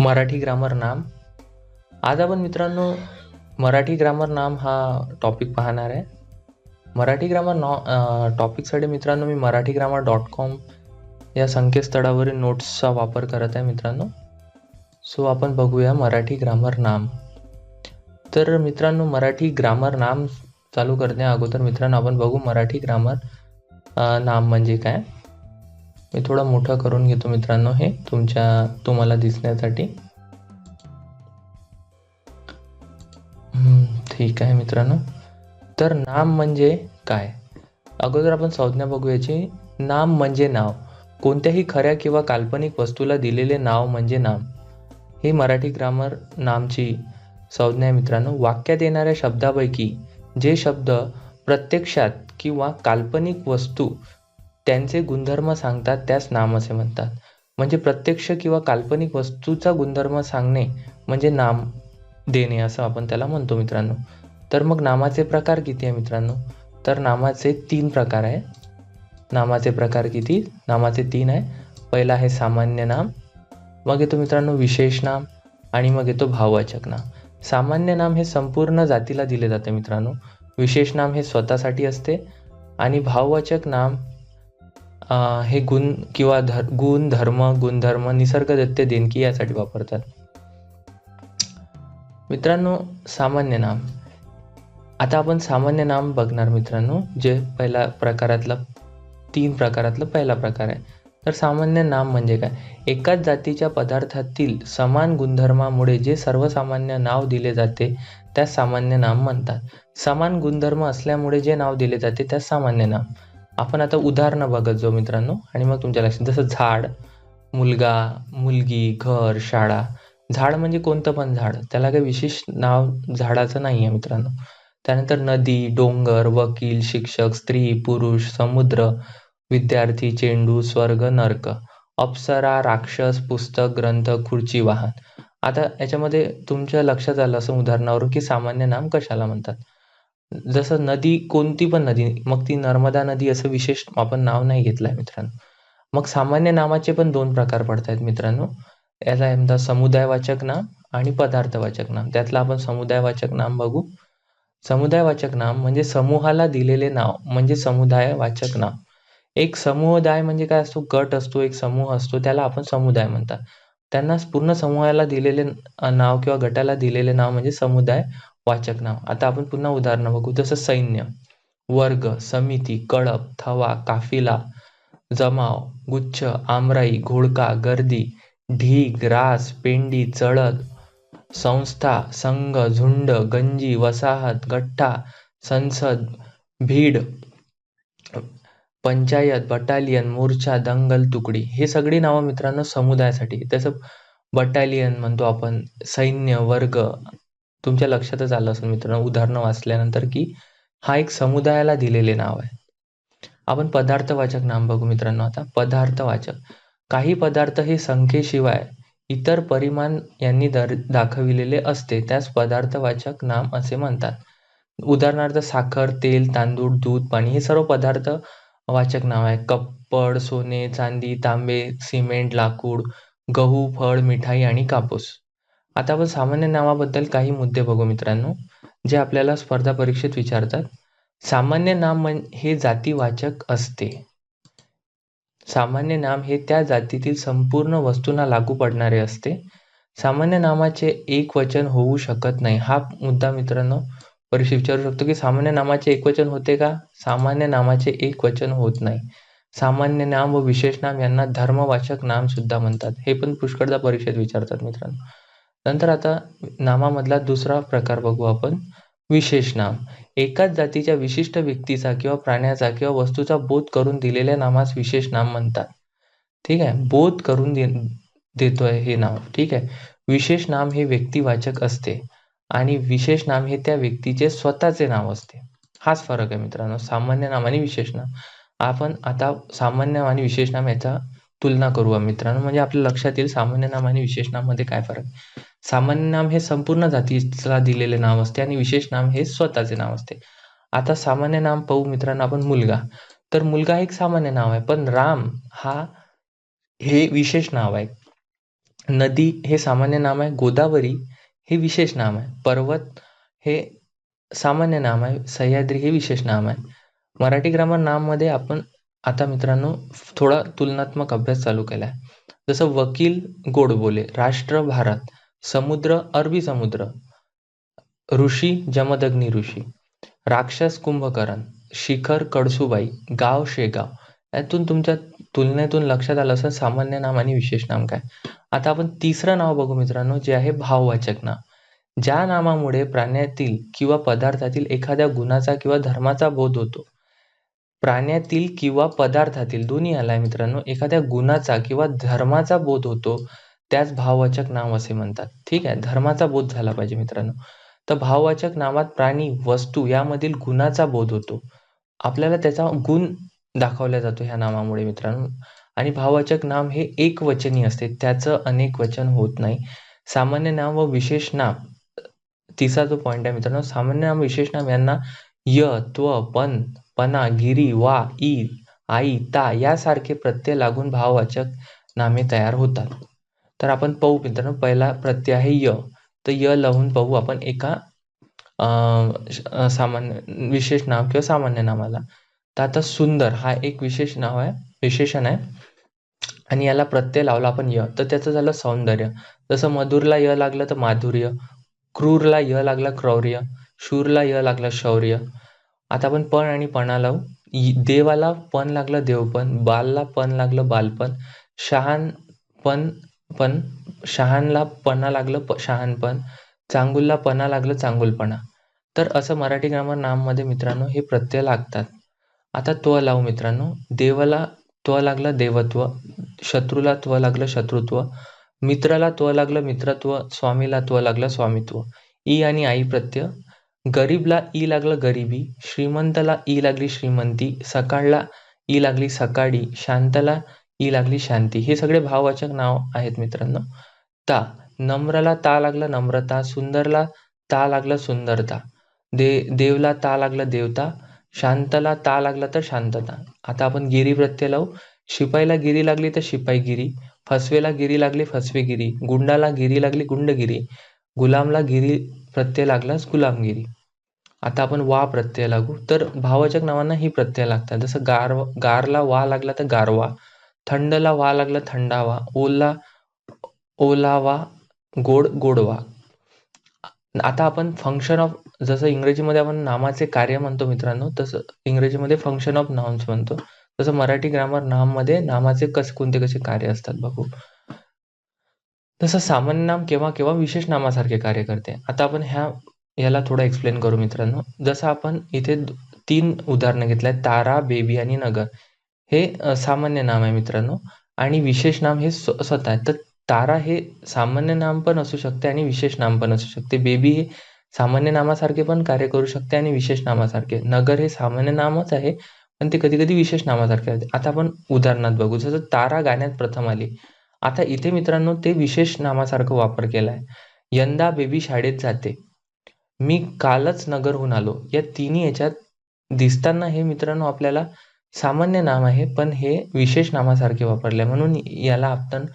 Marathi grammar नाम. आज आपण मित्रांनो मराठी ग्रामर नाम हा टॉपिक पाहणार आहे. मराठी ग्रामर नॉ टॉपिकसाठी मित्रांनो मी मराठी ग्रामर डॉट कॉम या संकेतस्थळावरील नोट्सचा वापर करत आहे मित्रांनो. सो आपण बघूया मराठी ग्रामर नाम. तर मित्रांनो मराठी ग्रामर नाम चालू करण्या अगोदर मित्रांनो आपण बघू मराठी ग्रामर नाम म्हणजे काय. मी थोडं मोठं करून घेतो मित्रांनो हे तुमच्या तुम्हाला दिसण्यासाठी. ठीक आहे मित्रांनो. तर नाम म्हणजे काय? अगोदर आपण संज्ञा बघूयाची. नाम म्हणजे नाव. कोणत्याही खऱ्या किंवा काल्पनिक वस्तूला दिलेले नाव म्हणजे नाम. ही मराठी ग्रामर नामची संज्ञा आहे मित्रांनो. वाक्यात येणाऱ्या शब्दापैकी जे शब्द प्रत्यक्षात किंवा काल्पनिक वस्तू त्यांचे गुणधर्म सांगतात त्यास नाम असे म्हणतात. म्हणजे प्रत्यक्ष किंवा काल्पनिक वस्तूचा गुणधर्म सांगणे म्हणजे नाम देणे असं आपण त्याला म्हणतो मित्रांनो. तर मग नामाचे प्रकार किती आहे मित्रांनो? तर नामाचे तीन प्रकार आहे. नामाचे प्रकार किती? नामाचे तीन आहे. पहिला आहे सामान्य नाम मग येतो मित्रांनो विशेष नाम आणि मग येतो भाववाचक नाम. सामान्य नाम हे संपूर्ण जातीला दिले जाते मित्रांनो. विशेष नाम हे स्वतःसाठी असते आणि भाववाचक नाम हे गुण किंवा धर गुण धर्म गुणधर्म निसर्गदत्त देणगी यासाठी वापरतात? मित्रांनो सामान्य नाम. आता आपण सामान्य नाम बघणार मित्रांनो जे पहिला प्रकारातलं तीन प्रकारातलं पहिला प्रकार आहे. तर सामान्य नाम म्हणजे काय? एकाच जातीच्या पदार्थातील समान गुणधर्मामुळे जे सर्वसामान्य नाव दिले जाते त्यास सामान्य नाम म्हणतात. समान गुणधर्म असल्यामुळे जे नाव दिले जाते त्यास सामान्य नाम. आपण आता उदाहरणं बघत जाऊ मित्रांनो. आणि मग तुमच्या लक्षात जसं झाड मुलगा मुलगी घर शाळा. झाड म्हणजे कोणतं पण झाड. त्याला काही विशेष नाव झाडाचं नाही आहे मित्रांनो. त्यानंतर नदी डोंगर वकील शिक्षक स्त्री पुरुष समुद्र विद्यार्थी चेंडू स्वर्ग नर्क. अप्सरा राक्षस पुस्तक ग्रंथ खुर्ची वाहन. आता याच्यामध्ये तुमच्या लक्षात आलं असं उदाहरणावरून की सामान्य नाम कशाला म्हणतात? जसं नदी कोणती पण नदी मग ती नर्मदा नदी असं विशेष आपण नाव नाही घेतलं आहे मित्रांनो. मग सामान्य नामाचे पण दोन प्रकार पडत आहेत मित्रांनो. याला एकदा समुदायवाचक नाम आणि पदार्थवाचक नाम. त्यातलं आपण समुदायवाचक नाम बघू. समुदायवाचक नाम म्हणजे समूहाला दिलेले नाव म्हणजे समुदायवाचक नाम. एक समुदाय म्हणजे काय असतो? गट असतो एक समूह असतो त्याला आपण समुदाय म्हणतात. त्यांना पूर्ण समूहाला दिलेले नाव किंवा गटाला दिलेले नाव म्हणजे समुदाय वाचक नाव. आता आपण पुन्हा उदाहरणं बघू. जसं सैन्य वर्ग समिती कळप थवा काफिला जमाव गुच्छ आमराई घोडका गर्दी ढीग रास पेंडी चळत संस्था संघ झुंड गंजी वसाहत गठ्ठा संसद भीड पंचायत बटालियन मोर्चा दंगल तुकडी. हे सगळी नावं मित्रांनो समुदायासाठी. तसं बटालियन म्हणतो आपण. सैन्य वर्ग तुमच्या लक्षातच आलं असेल मित्रांनो उदाहरणं वाचल्यानंतर की हा एक समुदायाला दिलेले नाव आहे. आपण पदार्थवाचक नाम बघू मित्रांनो आता. पदार्थवाचक. काही पदार्थ हे संख्येशिवाय इतर परिमाण यांनी दर दाखविलेले असते. त्यास पदार्थवाचक नाम असे म्हणतात. उदाहरणार्थ साखर तेल तांदूळ दूध पाणी हे सर्व पदार्थ वाचक नाव आहे. कप्पड सोने चांदी तांबे सिमेंट लाकूड गहू फळ मिठाई आणि कापूस. आता आपण सामान्य नावाबद्दल काही मुद्दे बघू मित्रांनो जे आपल्याला स्पर्धा परीक्षेत विचारतात. सामान्य नाम हे जातीवाचक असते. सामान्य नाम हे त्या जातीतील संपूर्ण वस्तूंना लागू पडणारे असते. सामान्य नामाचे एक वचन होऊ शकत नाही. हा मुद्दा मित्रांनो परीक्षे विचारू शकतो की सामान्य नामाचे एक वचन होते का? सामान्य नामाचे एक वचन होत नाही. सामान्य नाम व विशेष नाम यांना धर्मवाचक नाम सुद्धा म्हणतात. हे पण पुष्कळदा परीक्षेत विचारतात मित्रांनो. नंतर आता नामामधला दुसरा प्रकार बघू आपण. विशेष नाम. एकाच जातीच्या विशिष्ट व्यक्तीचा किंवा प्राण्याचा किंवा वस्तूचा बोध करून दिलेल्या नामास विशेष नाम म्हणतात. ठीक आहे? बोध करून दे देतोय हे नाव. ठीक आहे? विशेष नाम हे व्यक्तिवाचक असते आणि विशेष नाम हे त्या व्यक्तीचे स्वतःचे नाव असते. हाच फरक आहे मित्रांनो. सामान्य नाम आणि विशेष नाम. आपण आता सामान्य आणि विशेष नाम याचा तुलना करू मित्रांनो म्हणजे आपल्या लक्षात येईल सामान्य नाम आणि विशेष नाममध्ये काय फरक सामान्य नाम हे संपूर्ण जातीला दिलेले नाव असते आणि विशेष नाम हे स्वतःचे नाव असते. आता सामान्य नाम पाहू मित्रांनो आपण मुलगा. तर मुलगा एक सामान्य नाव आहे पण राम हा हे विशेष नाव आहे. नदी हे सामान्य नाम आहे गोदावरी हे विशेष नाम आहे. पर्वत हे सामान्य नाम आहे सह्याद्री हे विशेष नाम आहे. मराठी ग्रामर नाममध्ये आपण आता मित्रांनो थोडा तुलनात्मक अभ्यास चालू केला आहे. जसं वकील गोडबोले राष्ट्र भारत समुद्र अरबी समुद्र ऋषी जमदग्नी ऋषी राक्षस कुंभकरण शिखर कडसूबाई गाव शेगाव यातून तुमच्या तुलनेतून लक्षात आलं असं सामान्य नाम आणि विशेष नाम काय? आता आपण तिसरं नाव बघू मित्रांनो जे आहे भाववाचक नाव. ज्या नामामुळे प्राण्यातील किंवा पदार्थातील एखाद्या गुणाचा किंवा धर्माचा बोध होतो. प्राण्यातील किंवा पदार्थातील दोन्ही आलाय मित्रांनो एखाद्या गुणाचा किंवा धर्माचा बोध होतो त्याच भाववाचक नाव असे म्हणतात. ठीक आहे? धर्माचा बोध झाला पाहिजे मित्रांनो. तर भाववाचक नावात प्राणी वस्तू यामधील गुणाचा बोध होतो. आपल्याला त्याचा गुण दाखवला जातो ह्या नामामुळे मित्रांनो. आणि भाववाचक नाम हे एक वचनी असते. त्याचं अनेक वचन होत नाही. सामान्य नाम व विशेष नाम तिसरा जो पॉईंट आहे मित्रांनो सामान्य नाम विशेष नाम यांना य त्व पण पना गिरी वा ई आई ता यासारखे प्रत्यय लागून भाववाचक नामे तयार होतात. तर आपण पाहू मित्रांनो पहिला प्रत्यय आहे य. तर य लावून पाहू आपण एका सामान्य विशेष नाव किंवा सामान्य नामाला. तर आता सुंदर हा एक विशेष नाव आहे विशेषण आहे. आणि याला प्रत्यय लावला आपण य. तर त्याचं झालं सौंदर्य. जसं मधुरला य लागलं तर माधुर्य. क्रूरला य लागला क्रौर्य. शूरला य लागलं शौर्य. आता आपण पण आणि पणा लावू. देवाला पण लागलं देवपण बालला पण लागलं बालपण शहान पण पण शहानला पणा लागलं प शहानपण चांगुलला पणा लागलं चांगुलपणा तर असं मराठी ग्रामर नाममध्ये मित्रांनो हे प्रत्यय लागतात. आता त्व लावू मित्रांनो. देवाला त्व लागलं देवत्व शत्रूला त्व लागलं शत्रुत्व मित्राला त्व लागलं मित्रत्व स्वामीला त्व लागलं स्वामित्व. ई आणि आई प्रत्यय. गरीबला ई लागलं गरिबी श्रीमंतला ई लागली श्रीमंती सकाळला ई लागली सकाळी शांतला ई लागली शांती. हे सगळे भाववाचक नाव आहेत मित्रांनो. ता नम्रला ता लागलं नम्रता सुंदरला ता लागलं सुंदरता. दे देवला ता लागलं देवता शांतला ता लागलं तर शांतता. आता आपण गिरी प्रत्यय लावू. शिपाईला गिरी लागली तर शिपाईगिरी फसवेला गिरी लागली फसवेगिरी गुंडाला गिरी लागली गुंडगिरी गुलामला गिरी प्रत्यय लागलाच गुलामगिरी आता आपण वा प्रत्यय लागू. तर भावाचक नावांना ही प्रत्यय लागतात. जसं गार गारला वा लागला तर गारवा. थंडला वा लागला थंडावा. ओला ओलावा गोड गोडवा. आता आपण फंक्शन ऑफ जसं इंग्रजीमध्ये आपण नामाचे कार्य म्हणतो मित्रांनो तसं इंग्रजीमध्ये फंक्शन ऑफ नाउन्स म्हणतो. तसं मराठी ग्रामर नाममध्ये नामाचे कसे कोणते कसे कार्य असतात बघू. तसं सामान्य नाम केव्हा केव्हा विशेष नामासारखे कार्य करते. आता आपण ह्या याला थोडं एक्सप्लेन करू मित्रांनो. जसं आपण इथे तीन उदाहरणं घेतल्या तारा बेबी आणि नगर. हे सामान्य नाम आहे मित्रांनो. आणि विशेष नाम हे स्वतः आहे. तर तारा हे सामान्य नाम पण असू शकते आणि विशेष नाम पण असू शकते. बेबी हे सामान्य नामासारखे पण कार्य करू शकते आणि विशेष नामासारखे. नगर हे सामान्य नामच आहे पण ते कधी कधी विशेष नामासारखे आहे. आता आपण उदाहरणात बघू. जसं तारा गाण्यात प्रथम आली. आता इथे मित्रांनो ते विशेष नामासारखं वापर केला आहे यंदा बेबी शाळेत जाते. मी कालच नगरहून आलो. या तिन्ही याच्यात दिसताना हे मित्रांनो आपल्याला सामान्य नाम आहे पण हे विशेष नामासारखे वापरले म्हणून याला आपण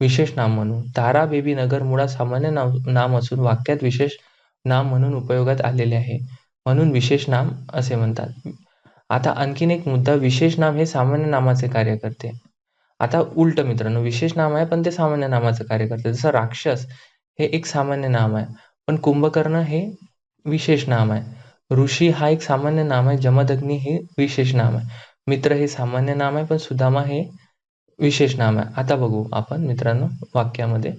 विशेष नाम म्हणू. तारा बेबी नगर मुळात सामान्य नाम नाम असून वाक्यात विशेष नाम म्हणून उपयोगात आलेले आहे. म्हणून विशेष नाम असे म्हणतात. आता आणखीन एक मुद्दा विशेष नाम हे सामान्य नामाचे कार्य करते. आता उलट मित्रांनो विशेष नाम आहे पण ते सामान्य नामाचं कार्य करते. जसं राक्षस हे एक सामान्य नाम आहे पण कुंभकर्ण हे विशेष नाम आहे. ऋषी हा एक सामान्य नाम आहे जमदग्नी हे विशेष नाम आहे. मित्र हे सामान्य नाम आहे पण सुदामा हे विशेष नाम आहे. आता बघू आपण मित्रांनो वाक्यामध्ये.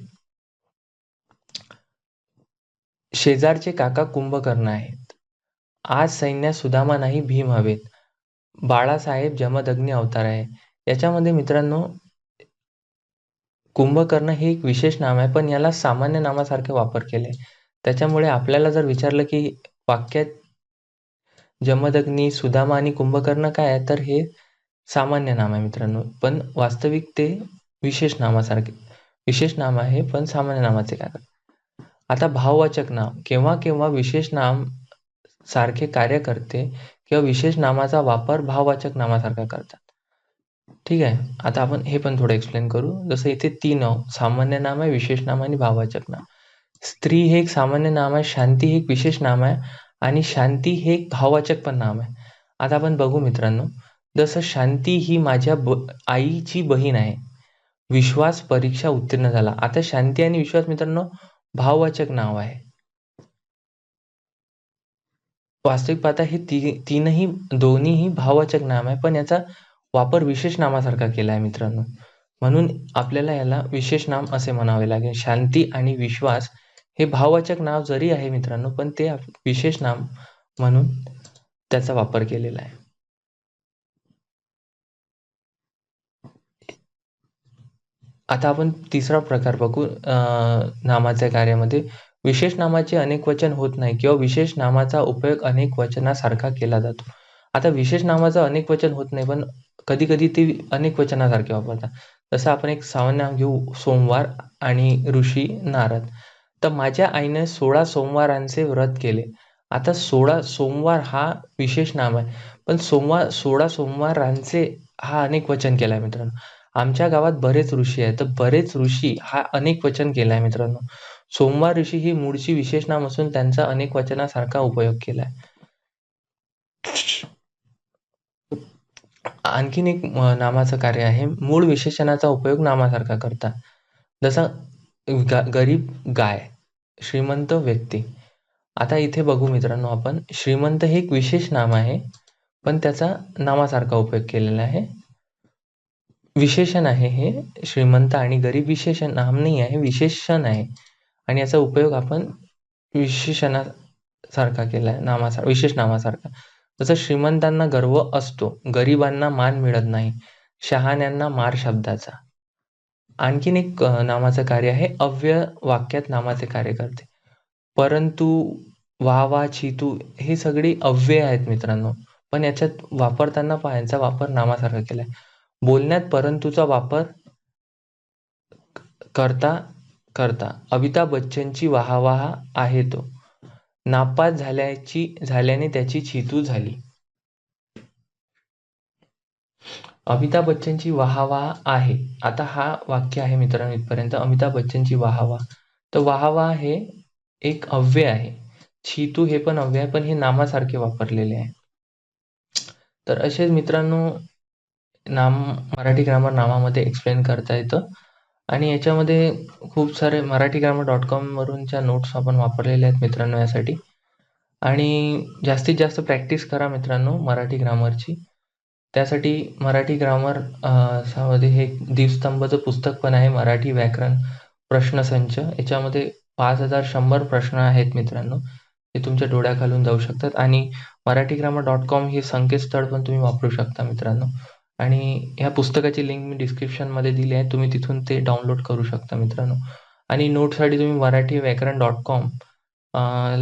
शेजारचे काका कुंभकर्ण आहेत. आज सैन्यात सुदामा नाही भीम हवेत. बाळासाहेब जमदग्नी अवतार आहे. याच्यामध्ये मित्रांनो कुंभकर्ण हे एक विशेष नाम आहे पण याला सामान्य नामासारखे वापर केले. त्याच्यामुळे आपल्याला जर विचारलं की वाक्यात जमदग्नी सुदामा आणि कुंभकर्ण काय आहे तर हे सामान्य नाम आहे मित्रांनो. पण वास्तविक ते विशेष नामासारखे विशेष नाम आहे पण सामान्य नामाचे काय आता भाववाचक नाम केव्हा केव्हा विशेष नाम सारखे कार्य करते किंवा विशेष नामाचा वापर भाववाचक नामासारखा करतात. ठीक आहे. आता आपण हे पण थोडं एक्सप्लेन करू. जसं इथे तीन सामान्य नाम आहे विशेष नाम आणि भाववाचक नाम स्त्री हे एक सामान्य नाम आहे शांती हे एक विशेष नाम आहे आणि शांती हे एक भाववाचक पण नाम आहे. आता आपण बघू मित्रांनो जसं शांती ही माझ्या ब आईची बहीण आहे. विश्वास परीक्षा उत्तीर्ण झाला. आता शांती आणि विश्वास मित्रांनो भाववाचक नाव आहे. वास्तविक पाहता हे ती तीनही दोन्हीही भाववाचक नाम आहे. पण याचा वापर विशेष नामासारखा केला आहे मित्रांनो. म्हणून आपल्याला याला विशेष नाम असे म्हणावे लागेल. शांती आणि विश्वास हे भाववाचक नाव जरी आहे मित्रांनो पण ते विशेष नाम म्हणून त्याचा वापर केलेला आहे. आता आपण तिसरा प्रकार बघू. नामाच्या कार्यामध्ये विशेष नामाचे अनेक वचन होत नाही किंवा विशेष नामाचा उपयोग अनेक वचनासारखा केला जातो. आता विशेष नामाचा अनेक वचन होत नाही पण कधी कधी ते अनेक वचनासारखे वापरतात. जसं आपण एक सामान्य नाम घेऊ सोमवार आणि ऋषी नारद. तर माझ्या आईने सोळा सोमवारांचे व्रत केले. आता सोळा सोमवार हा विशेष नाम आहे. पण सोमवार सोळा सोमवारांचे हा अनेक वचन केला आहे मित्रांनो. आमच्या गावात बरेच ऋषी आहेत. तर बरेच ऋषी हा अनेक वचन केला आहे मित्रांनो. सोमवार ऋषी ही मूळची विशेष नाम असून त्यांचा अनेक वचनासारखा उपयोग केला आहे आणखीन एक नामाचं कार्य आहे. मूळ विशेषणाचा उपयोग नामासारखा करता. जसा गरीब गाय श्रीमंत व्यक्ती. आता इथे बघू मित्रांनो आपण श्रीमंत हे एक विशेष नाम आहे पण त्याचा नामासारखा उपयोग केलेला आहे. विशेषण आहे हे श्रीमंत आणि गरीब विशेषण नाम नाही आहे विशेषण आहे. आणि याचा उपयोग आपण विशेषणासारखा केला आहे नामासार विशेष नामासारखा. जसं श्रीमंतांना गर्व असतो. गरिबांना मान मिळत नाही. शहाण्यांना मार शब्दाचा. आणखीन एक नामाचं कार्य आहे. अव्यय वाक्यात नामाचे कार्य करते. परंतु वा वा चितू हे सगळी अव्यय आहेत मित्रांनो. पण याच्यात वापरताना पायांचा वापर नामासारखा केलाय. बोलण्यात परंतुचा वापर करता करता. अमिताभ बच्चनची वाहवाह आहे तो. नापास झाल्याची झाल्याने त्याची छितू झाली. अमिताभ बच्चनची वाहवाह आहे. आता हा वाक्य आहे मित्रांनो इथपर्यंत. अमिताभ बच्चनची वाहवाह तर वाहवाह हे एक अव्यय आहे. छितू हे पण अव्यय आहे पण हे नामासारखे वापरलेले आहे. तर असेच मित्रांनो नाम मराठी ग्रामर नामामध्ये एक्सप्लेन करता येतं. आणि याच्यामध्ये खूप सारे मराठी ग्रामर डॉट कॉमवरूनच्या नोट्स आपण वापरलेल्या आहेत मित्रांनो यासाठी. आणि जास्तीत जास्त प्रॅक्टिस करा मित्रांनो मराठी ग्रामरची त्यासाठी मराठी ग्रामरमध्ये हे दीपस्तंभचं पुस्तक पण आहे मराठी व्याकरण प्रश्नसंच. याच्यामध्ये पाच हजार शंभर प्रश्न आहेत मित्रांनो ते तुमच्या डोळ्याखालून जाऊ शकतात. आणि मराठी ग्रामर डॉट कॉम हे संकेतस्थळ पण तुम्ही वापरू शकता मित्रांनो. आणि ह्या पुस्तकाची लिंक मी डिस्क्रिप्शनमध्ये दिली आहे. तुम्ही तिथून ते डाउनलोड करू शकता मित्रांनो. आणि नोटसाठी तुम्ही मराठी व्याकरण डॉट कॉम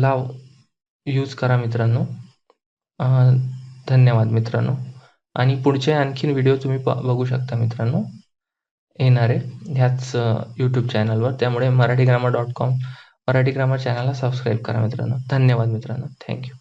ला यूज करा मित्रांनो. धन्यवाद मित्रांनो. आणि पुढचे आणखीन व्हिडिओ तुम्ही बघू शकता मित्रांनो. येणारे ह्याच यूट्यूब चॅनलवर त्यामुळे Marathi grammar dot com Marathi grammar चॅनलला सबस्क्राईब करा मित्रांनो. धन्यवाद मित्रांनो. थँक्यू